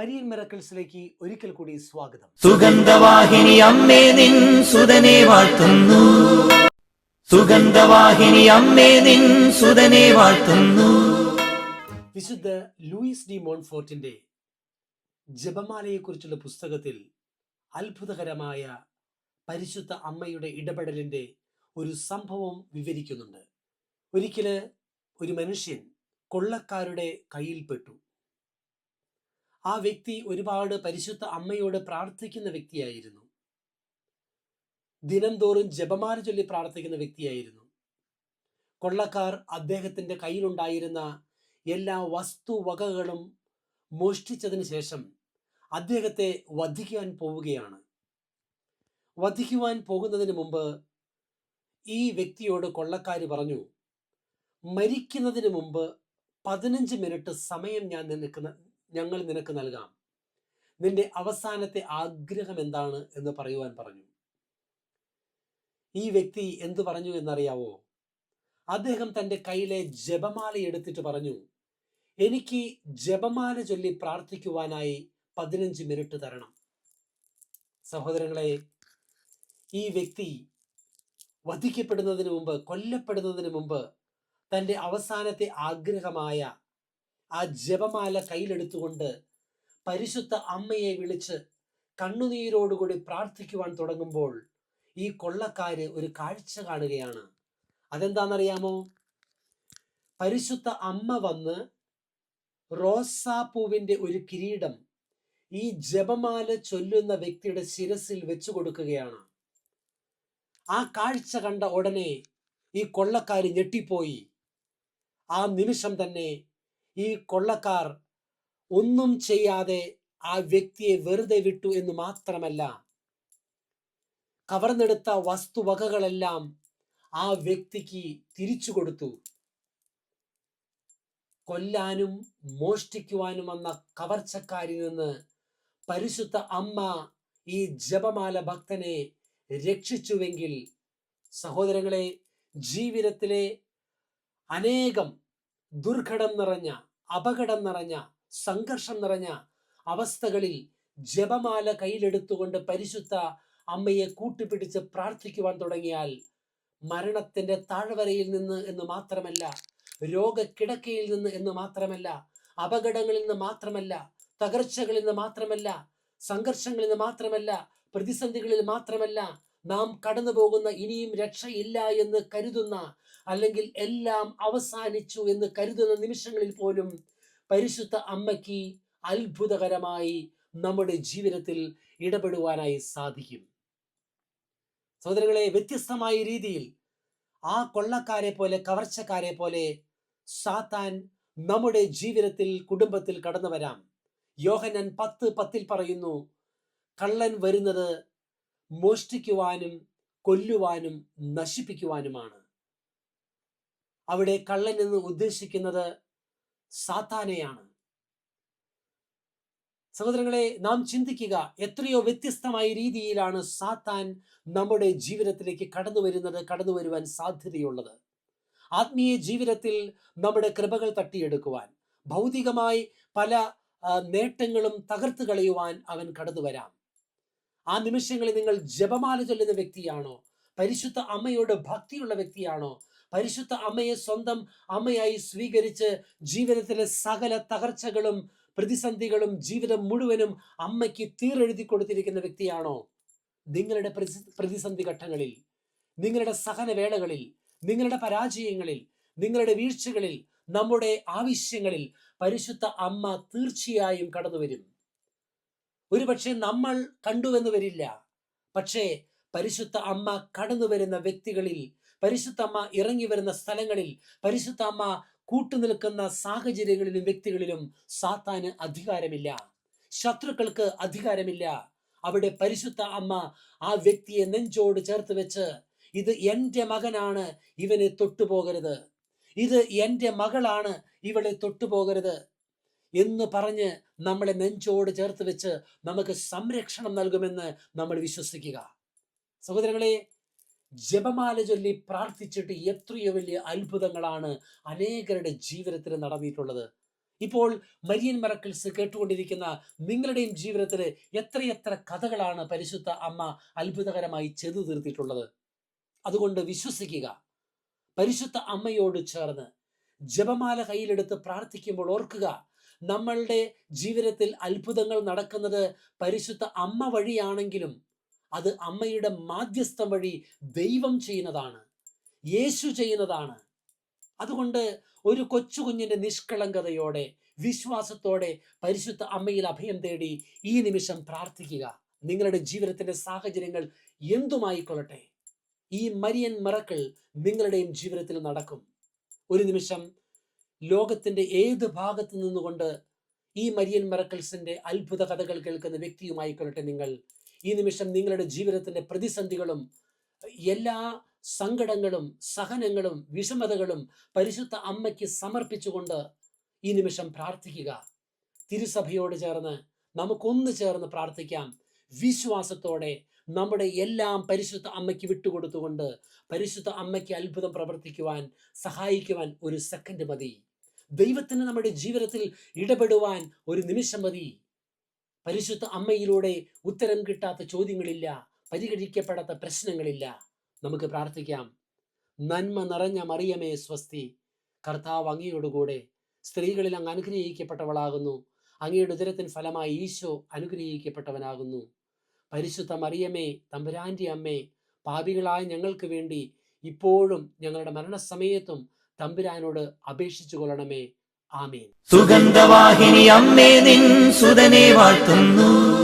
Marian മിറക്കിൾസിലേക്ക് ഒരിക്കൽ കൂടി സ്വാഗതം. സുഗന്ധവാഹിനി അമ്മേ നിൻ സുതനെ വാഴ്ത്തുന്നു. സുഗന്ധവാഹിനി അമ്മേ നിൻ സുതനെ വാഴ്ത്തുന്നു. വിശുദ്ധ ലൂയിസ് ഡി മോൺഫോർട്ടിന്റെ ജപമാലയെക്കുറിച്ചുള്ള പുസ്തകത്തിൽ അത്ഭുതകരമായ പരിശുദ്ധ അമ്മയുടെ ഇടപെടലിന്റെ ഒരു സംഭവം വിവരിക്കുന്നുണ്ട്. ഒരിക്കൽ ഒരു മനുഷ്യൻ കൊള്ളക്കാരുടെ കയ്യിൽപ്പെട്ടു ആ വ്യക്തി ഒരുപാട് പരിശുദ്ധ അമ്മയോട് പ്രാർത്ഥിക്കുന്ന വ്യക്തിയായിരുന്നു. ദിനംതോറും ജപമാല ചൊല്ലി പ്രാർത്ഥിക്കുന്ന വ്യക്തിയായിരുന്നു. കൊള്ളക്കാർ അദ്ദേഹത്തിന്റെ കയ്യിലുണ്ടായിരുന്ന എല്ലാ വസ്തുവകകളും മോഷ്ടിച്ചതിന് ശേഷം അദ്ദേഹത്തെ വധിക്കുവാൻ പോവുകയാണ്. വധിക്കുവാൻ പോകുന്നതിന് മുമ്പ് ഈ വ്യക്തിയോട് കൊള്ളക്കാർ പറഞ്ഞു മരിക്കുന്നതിന് മുമ്പ് പതിനഞ്ച് മിനിറ്റ് സമയം ഞാൻ നിനക്ക് ഞങ്ങൾ നിനക്ക് നൽകാം. നിന്റെ അവസാനത്തെ ആഗ്രഹം എന്താണ് എന്ന് പറയുവാൻ പറഞ്ഞു. ഈ വ്യക്തി എന്തു പറഞ്ഞു എന്നറിയാവോ? അദ്ദേഹം തന്റെ കയ്യിലെ ജപമാല എടുത്തിട്ട് പറഞ്ഞു എനിക്ക് ജപമാല ചൊല്ലി പ്രാർത്ഥിക്കുവാനായി പതിനഞ്ച് മിനിറ്റ് തരണം. സഹോദരങ്ങളെ ഈ വ്യക്തി വധിക്കപ്പെടുന്നതിന് മുമ്പ് കൊല്ലപ്പെടുന്നതിന് മുമ്പ് തന്റെ അവസാനത്തെ ആഗ്രഹമായ ആ ജപമാല കയ്യിലെടുത്തുകൊണ്ട് പരിശുദ്ധ അമ്മയെ വിളിച്ച് കണ്ണുനീരോടുകൂടി പ്രാർത്ഥിക്കുവാൻ തുടങ്ങുമ്പോൾ ഈ കൊള്ളക്കാര് ഒരു കാഴ്ച കാണുകയാണ്. അതെന്താണെന്നറിയാമോ? പരിശുദ്ധ അമ്മ വന്ന് റോസാപ്പൂവിന്റെ ഒരു കിരീടം ഈ ജപമാല ചൊല്ലുന്ന വ്യക്തിയുടെ ശിരസിൽ വെച്ചു കൊടുക്കുകയാണ്. ആ കാഴ്ച കണ്ട ഉടനെ ഈ കൊള്ളക്കാർ ഞെട്ടിപ്പോയി. ആ നിമിഷം തന്നെ ഈ കൊള്ളക്കാർ ഒന്നും ചെയ്യാതെ ആ വ്യക്തിയെ വെറുതെ വിട്ടു എന്ന് മാത്രമല്ല കവർന്നെടുത്ത വസ്തുവകകളെല്ലാം ആ വ്യക്തിക്ക് തിരിച്ചു കൊടുത്തു. കൊല്ലാനും മോഷ്ടിക്കുവാനും വന്ന കവർച്ചക്കാരിൽ നിന്ന് പരിശുദ്ധ അമ്മ ഈ ജപമാല ഭക്തനെ രക്ഷിച്ചുവെങ്കിൽ സഹോദരങ്ങളെ ജീവിതത്തിലെ അനേകം ദുർഘടം നിറഞ്ഞ അപകടം നിറഞ്ഞ സംഘർഷം നിറഞ്ഞ അവസ്ഥകളിൽ ജപമാല കയ്യിലെടുത്തുകൊണ്ട് പരിശുദ്ധ അമ്മയെ കൂട്ടിപ്പിടിച്ച് പ്രാർത്ഥിക്കുവാൻ തുടങ്ങിയാൽ മരണത്തിന്റെ താഴ്വരയിൽ നിന്ന് എന്ന് മാത്രമല്ല രോഗക്കിടക്കയിൽ നിന്ന് എന്ന് മാത്രമല്ല അപകടങ്ങളിൽ നിന്ന് മാത്രമല്ല തകർച്ചകളിൽ നിന്ന് മാത്രമല്ല സംഘർഷങ്ങളിൽ നിന്ന് മാത്രമല്ല പ്രതിസന്ധികളിൽ മാത്രമല്ല നാം കടന്നു പോകുന്ന ഇനിയും രക്ഷയില്ല എന്ന് കരുതുന്ന അല്ലെങ്കിൽ എല്ലാം അവസാനിച്ചു എന്ന് കരുതുന്ന നിമിഷങ്ങളിൽ പോലും പരിശുദ്ധ അമ്മയ്ക്ക് അത്ഭുതകരമായി നമ്മുടെ ജീവിതത്തിൽ ഇടപെടുവാനായി സാധിക്കും. സഹോദരങ്ങളെ വ്യത്യസ്തമായ രീതിയിൽ ആ കൊള്ളക്കാരെ പോലെ കവർച്ചക്കാരെ പോലെ സാത്താൻ നമ്മുടെ ജീവിതത്തിൽ കുടുംബത്തിൽ കടന്നു വരാം യോഹനൻ പത്ത് പത്തിൽ പറയുന്നു കള്ളൻ വരുന്നത് മോഷ്ടിക്കുവാനും കൊല്ലുവാനും നശിപ്പിക്കുവാനുമാണ്. അവിടെ കള്ളൻ എന്ന് ഉദ്ദേശിക്കുന്നത് സാത്താനെയാണ്. സഹോദരങ്ങളെ നാം ചിന്തിക്കുക എത്രയോ വ്യത്യസ്തമായ രീതിയിലാണ് സാത്താൻ നമ്മുടെ ജീവിതത്തിലേക്ക് കടന്നു വരുന്നത് കടന്നു വരുവാൻ സാധ്യതയുള്ളത്. ആത്മീയ ജീവിതത്തിൽ നമ്മുടെ കൃപകൾ തട്ടിയെടുക്കുവാൻ ഭൗതികമായി പല നേട്ടങ്ങളും തകർത്ത് കളയുവാൻ അവൻ കടന്നു വരാം. ആ നിമിഷങ്ങളിൽ നിങ്ങൾ ജപമാല ചൊല്ലുന്ന വ്യക്തിയാണോ? പരിശുദ്ധ അമ്മയോട് ഭക്തിയുള്ള വ്യക്തിയാണോ? പരിശുദ്ധ അമ്മയെ സ്വന്തം അമ്മയായി സ്വീകരിച്ച് ജീവിതത്തിലെ സകല തകർച്ചകളും പ്രതിസന്ധികളും ജീവിതം മുഴുവനും അമ്മയ്ക്ക് തീരെഴുതി കൊടുത്തിരിക്കുന്ന വ്യക്തിയാണോ? നിങ്ങളുടെ പ്രതിസന്ധി ഘട്ടങ്ങളിൽ നിങ്ങളുടെ സഹനവേളകളിൽ നിങ്ങളുടെ പരാജയങ്ങളിൽ നിങ്ങളുടെ വീഴ്ചകളിൽ നമ്മുടെ ആവശ്യങ്ങളിൽ പരിശുദ്ധ അമ്മ തീർച്ചയായും കടന്നു വരും ഒരുപക്ഷെ നമ്മൾ കണ്ടുവെന്ന് വരില്ല. പക്ഷേ പരിശുദ്ധ അമ്മ കടന്നു വരുന്ന വ്യക്തികളിൽ പരിശുദ്ധ അമ്മ ഇറങ്ങി വരുന്ന സ്ഥലങ്ങളിൽ പരിശുദ്ധ അമ്മ കൂട്ടുനിൽക്കുന്ന സാഹചര്യങ്ങളിലും വ്യക്തികളിലും സാത്താന് അധികാരമില്ല. ശത്രുക്കൾക്ക് അധികാരമില്ല. അവിടെ പരിശുദ്ധ അമ്മ ആ വ്യക്തിയെ നെഞ്ചോട് ചേർത്ത് വെച്ച് ഇത് എന്റെ മകനാണ് ഇവനെ തൊട്ടുപോകരുത്. ഇത് എന്റെ മകളാണ് ഇവളെ തൊട്ടുപോകരുത്. എന്ന് പറഞ്ഞ് നമ്മളെ നെഞ്ചോട് ചേർത്ത് വെച്ച് നമുക്ക് സംരക്ഷണം നൽകുമെന്ന് നമ്മൾ വിശ്വസിക്കുക. സഹോദരങ്ങളെ ജപമാല ചൊല്ലി പ്രാർത്ഥിച്ചിട്ട് എത്രയോ വലിയ അത്ഭുതങ്ങളാണ് അനേകരുടെ ജീവിതത്തിൽ നടന്നിട്ടുള്ളത്. ഇപ്പോൾ മരിയൻ മറക്കിൾസ് കേട്ടുകൊണ്ടിരിക്കുന്ന നിങ്ങളുടെയും ജീവിതത്തിൽ എത്രയെത്ര കഥകളാണ് പരിശുദ്ധ അമ്മ അത്ഭുതകരമായി ചെയ്തു തീർത്തിട്ടുള്ളത്. അതുകൊണ്ട് വിശ്വസിക്കുക. പരിശുദ്ധ അമ്മയോട് ചേർന്ന് ജപമാല കയ്യിലെടുത്ത് പ്രാർത്ഥിക്കുമ്പോൾ ഓർക്കുക നമ്മളുടെ ജീവിതത്തിൽ അത്ഭുതങ്ങൾ നടക്കുന്നത് പരിശുദ്ധ അമ്മ വഴിയാണെങ്കിലും അത് അമ്മയുടെ മാധ്യസ്ഥം വഴി ദൈവം ചെയ്യുന്നതാണ് യേശു ചെയ്യുന്നതാണ്. അതുകൊണ്ട് ഒരു കൊച്ചു കുഞ്ഞിന്റെ നിഷ്കളങ്കതയോടെ വിശ്വാസത്തോടെ പരിശുദ്ധ അമ്മയിൽ അഭയം തേടി ഈ നിമിഷം പ്രാർത്ഥിക്കുക. നിങ്ങളുടെ ജീവിതത്തിന്റെ സാഹചര്യങ്ങൾ എന്തുമായിക്കൊള്ളട്ടെ? ഈ മരിയൻ മറക്കൾ നിങ്ങളുടെയും ജീവിതത്തിൽ നടക്കും. ഒരു നിമിഷം ലോകത്തിന്റെ ഏത് ഭാഗത്ത് നിന്നുകൊണ്ട് ഈ മരിയൻ മെറക്കൽസിന്റെ അത്ഭുത കഥകൾ കേൾക്കുന്ന വ്യക്തിയുമായിക്കൊള്ളട്ടെ നിങ്ങൾ. ഈ നിമിഷം നിങ്ങളുടെ ജീവിതത്തിന്റെ പ്രതിസന്ധികളും എല്ലാ സങ്കടങ്ങളും സഹനങ്ങളും വിഷമതകളും പരിശുദ്ധ അമ്മയ്ക്ക് സമർപ്പിച്ചുകൊണ്ട് ഈ നിമിഷം പ്രാർത്ഥിക്കുക. തിരുസഭയോട് ചേർന്ന് നമുക്കൊന്ന് ചേർന്ന് പ്രാർത്ഥിക്കാം. വിശ്വാസത്തോടെ നമ്മുടെ എല്ലാം പരിശുദ്ധ അമ്മയ്ക്ക് വിട്ടുകൊടുത്തുകൊണ്ട് പരിശുദ്ധ അമ്മയ്ക്ക് അത്ഭുതം പ്രവർത്തിക്കുവാൻ സഹായിക്കുവാൻ ഒരു സെക്കൻഡ് മതി. ദൈവത്തിന് നമ്മുടെ ജീവിതത്തിൽ ഇടപെടുവാൻ ഒരു നിമിഷം മതി. പരിശുദ്ധ അമ്മയിലൂടെ ഉത്തരം കിട്ടാത്ത ചോദ്യങ്ങളില്ല പരിഗണിക്കപ്പെടാത്ത പ്രശ്നങ്ങളില്ല. നമുക്ക് പ്രാർത്ഥിക്കാം. നന്മ നിറഞ്ഞ മറിയമേ സ്വസ്തി. കർത്താവ് അങ്ങയോടുകൂടെ സ്ത്രീകളിൽ അങ്ങ് അനുഗ്രഹിക്കപ്പെട്ടവളാകുന്നു. അങ്ങയുടെ ഉദരത്തിന് ഫലമായി ഈശോ അനുഗ്രഹിക്കപ്പെട്ടവനാകുന്നു. പരിശുദ്ധ മറിയമേ തമ്പുരാന്റെ അമ്മേ പാപികളായ ഞങ്ങൾക്ക് വേണ്ടി ഇപ്പോഴും ഞങ്ങളുടെ മരണസമയത്തും തമ്പുരാനോട് അപേക്ഷിച്ചു കൊള്ളണമേ. ആമേൻ. സുഗന്ധവാഹിനി അമ്മേ നിൻ സുതനെ വാഴ്ത്തുന്നു.